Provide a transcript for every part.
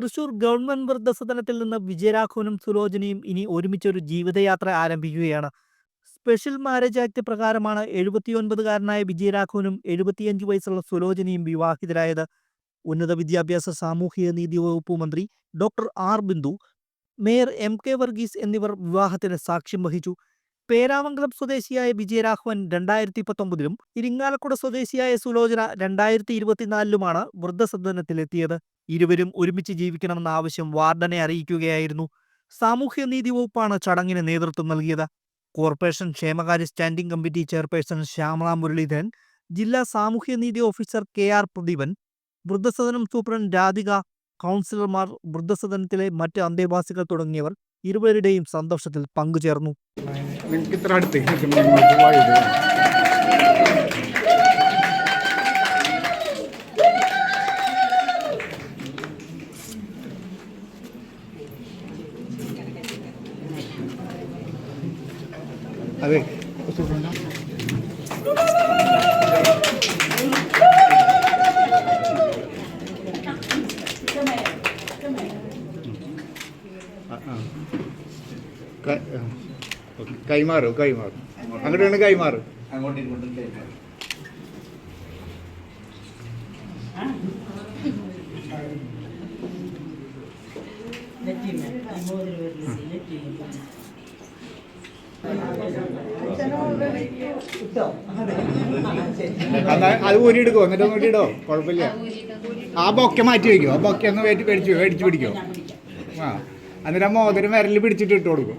Thrissur government വൃദ്ധസദനത്തിൽ നിന്ന് വിജയരാഘവനും സുലോചനയും ഇനി ഒരുമിച്ച് ഒരു ജീവിതയാത്ര ആരംഭിക്കുകയാണ്. സ്പെഷ്യൽ മാരേജ് ആക്ട് പ്രകാരമാണ് എഴുപത്തിയൊൻപതുകാരനായ വിജയരാഘവനും എഴുപത്തിയഞ്ച് വയസ്സുള്ള സുലോചനയും വിവാഹിതരായത്. ഉന്നത വിദ്യാഭ്യാസ സാമൂഹിക നീതി വകുപ്പ് മന്ത്രി doctor R Bindu mayor M K Varghese എന്നിവർ വിവാഹത്തിന് സാക്ഷ്യം വഹിച്ചു. പേരാമംഗലം സ്വദേശിയായ വിജയരാഘവൻ രണ്ടായിരത്തി പത്തൊമ്പതിലും ഇരിങ്ങാലക്കുട സ്വദേശിയായ സുലോചന രണ്ടായിരത്തി ഇരുപത്തിനാലിലുമാണ് വൃദ്ധസദനത്തിലെത്തിയത്. ഇരുവരും ഒരുമിച്ച് ജീവിക്കണമെന്ന ആവശ്യം വാർഡനെ അറിയിക്കുകയായിരുന്നു. സാമൂഹ്യനീതി വകുപ്പാണ് ചടങ്ങിന് നേതൃത്വം നൽകിയത്. കോർപ്പറേഷൻ ക്ഷേമകാര്യ standing committee chairperson Shyamala Muraleedharan ജില്ലാ സാമൂഹ്യനീതി ഓഫീസർ കെ ആർ പ്രദീപൻ വൃദ്ധസദനം സൂപ്രണ്ട് രാധിക കൗൺസിലർമാർ വൃദ്ധസദനത്തിലെ മറ്റ് അന്തേവാസികൾ തുടങ്ങിയവർ ഇരുവരുടെയും സന്തോഷത്തിൽ പങ്കുചേർന്നു. ನಿಮ್ಗೆ ಈ ಥರ ಆಡ್ತೀವಿ ನಿಮಗೆ ಹೂವು ಇದೆ ಅದೇ Okay. കൈമാറും കൈമാറും. അങ്ങോട്ടാണ് കൈമാറും. അത് ഊരിയെടുക്കോ? എന്നിട്ട് നോക്കിയിടോ കുഴപ്പമില്ല. ആ ബൊക്കെ മാറ്റി വയ്ക്കോ ആ ബൊക്കെ ഒന്ന് വേറ്റി പേടിച്ചു മേടിച്ച് പിടിക്കോ. ആ. എന്നിട്ട് ആ മോതിരം വിരൽ പിടിച്ചിട്ട് ഇട്ട് കൊടുക്കും.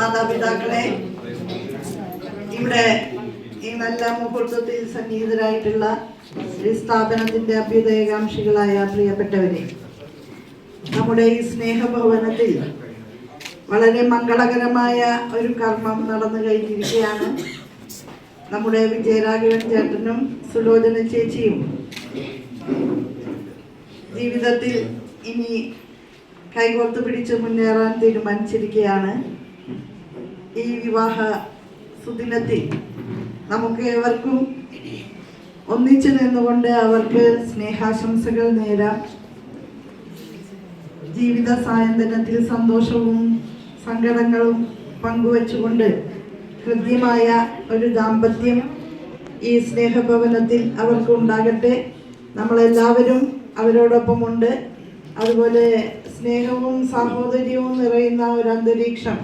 മാതാപിതാക്കളെ ഇവിടെ ഈ നല്ല മുഹൂർത്തത്തിൽ സന്നിഹിതരായിട്ടുള്ള ഈ സ്ഥാപനത്തിന്റെ അഭ്യുദയകാംക്ഷികളായ പ്രിയപ്പെട്ടവരെ നമ്മുടെ ഈ സ്നേഹഭവനത്തിൽ വളരെ മംഗളകരമായ ഒരു കർമ്മം നടന്നു കഴിഞ്ഞിരിക്കുകയാണ്. നമ്മുടെ വിജയരാഘവൻ ചേട്ടനും സുലോചന ചേച്ചിയും ജീവിതത്തിൽ ഇനി കൈകോർത്ത് പിടിച്ച് മുന്നേറാൻ തീരുമാനിച്ചിരിക്കുകയാണ്. ഈ വിവാഹ സുദിനത്തിൽ നമുക്ക് ഏവർക്കും ഒന്നിച്ചു നിന്നുകൊണ്ട് അവർക്ക് സ്നേഹാശംസകൾ നേരാം. ജീവിത സായന്തനത്തിൽ സന്തോഷവും സങ്കടങ്ങളും പങ്കുവച്ചുകൊണ്ട് ഹൃദ്യമായ ഒരു ദാമ്പത്യം ഈ സ്നേഹഭവനത്തിൽ അവർക്ക് ഉണ്ടാകട്ടെ നമ്മളെല്ലാവരും അവരോടൊപ്പമുണ്ട്. അതുപോലെ സ്നേഹവും സാഹോദര്യവും നിറയുന്ന ഒരു അന്തരീക്ഷം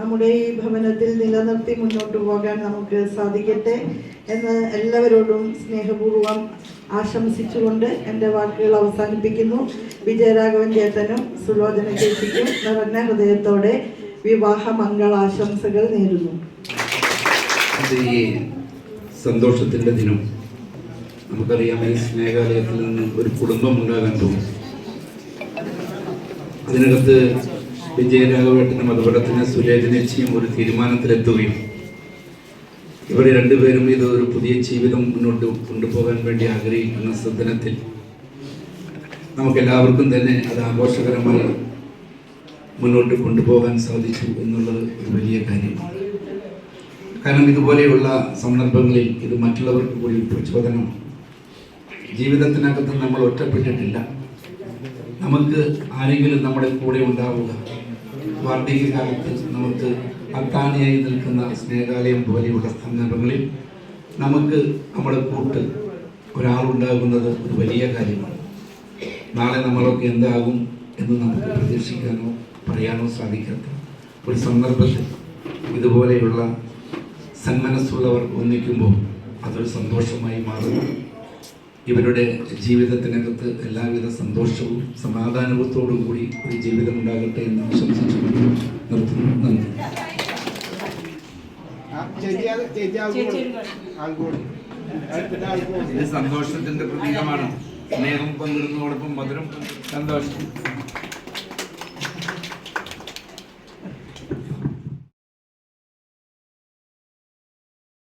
നമ്മുടെ ഈ ഭവനത്തിൽ നിലനിർത്തി മുന്നോട്ട് പോകാൻ നമുക്ക് സാധിക്കട്ടെ എന്ന് എല്ലാവരോടും സ്നേഹപൂർവം ആശംസിച്ചുകൊണ്ട് എന്റെ വാക്കുകൾ അവസാനിപ്പിക്കുന്നു. വിജയരാഘവൻ ചേട്ടനും സുലോചന ചേച്ചിക്കും നിറഞ്ഞ ഹൃദയത്തോടെ വിവാഹ മംഗളാശംസകൾ നേരുന്നു. സന്തോഷത്തിന്റെ ദിനം. നമുക്കറിയാം ഈ സ്നേഹാലയത്തിൽ നിന്ന് ഒരു കുടുംബം ഉണ്ടാകാൻ പോകും അതിനകത്ത് വിജയരാഘവേട്ടനും അതുപോലെ തന്നെ സുരേജനേച്ചിയും ഒരു തീരുമാനത്തിലെത്തുകയും ഇവർ രണ്ടുപേരും ഇത് ഒരു പുതിയ ജീവിതം മുന്നോട്ട് കൊണ്ടുപോകാൻ വേണ്ടി ആഗ്രഹിക്കുന്ന സദനത്തിൽ നമുക്കെല്ലാവർക്കും തന്നെ അത് ആഘോഷകരമായി മുന്നോട്ട് കൊണ്ടുപോകാൻ സാധിച്ചു എന്നുള്ളത് ഒരു വലിയ കാര്യമാണ് കാരണം ഇതുപോലെയുള്ള സന്ദർഭങ്ങളിൽ ഇത് മറ്റുള്ളവർക്ക് കൂടി പ്രചോദനമാണ് ജീവിതത്തിനകത്ത് നമ്മൾ ഒറ്റപ്പെട്ടിട്ടില്ല. നമുക്ക് ആരെങ്കിലും നമ്മുടെ കൂടെ ഉണ്ടാവുക. വാർദ്ധക്യകാലത്ത് നമുക്ക് അത്താണിയായി നിൽക്കുന്ന സ്നേഹാലയം പോലെയുള്ള സന്ദർഭങ്ങളിൽ നമുക്ക് നമ്മുടെ കൂട്ട് ഒരാളുണ്ടാകുന്നത് ഒരു വലിയ കാര്യമാണ്. നാളെ നമ്മളൊക്കെ എന്താകും എന്ന് നമുക്ക് പ്രതീക്ഷിക്കാനോ പറയാനോ സാധിക്കാത്ത ഒരു സന്ദർഭത്തിൽ ഇതുപോലെയുള്ള സന്മനസ്സുള്ളവർ ഒന്നിക്കുമ്പോൾ അതൊരു സന്തോഷമായി മാറുന്നു. ഇവരുടെ ജീവിതത്തിനകത്ത് എല്ലാവിധ സന്തോഷവും സമാധാനത്തോടും കൂടി ഒരു ജീവിതം ഉണ്ടാകട്ടെ എന്ന് ആശംസിച്ചു നിർത്തുന്നു. നന്ദി. ഇത് സന്തോഷത്തിന്റെ പ്രതീകമാണ്. സ്നേഹം പങ്കിടുന്നതോടൊപ്പം മധുരം സന്തോഷം.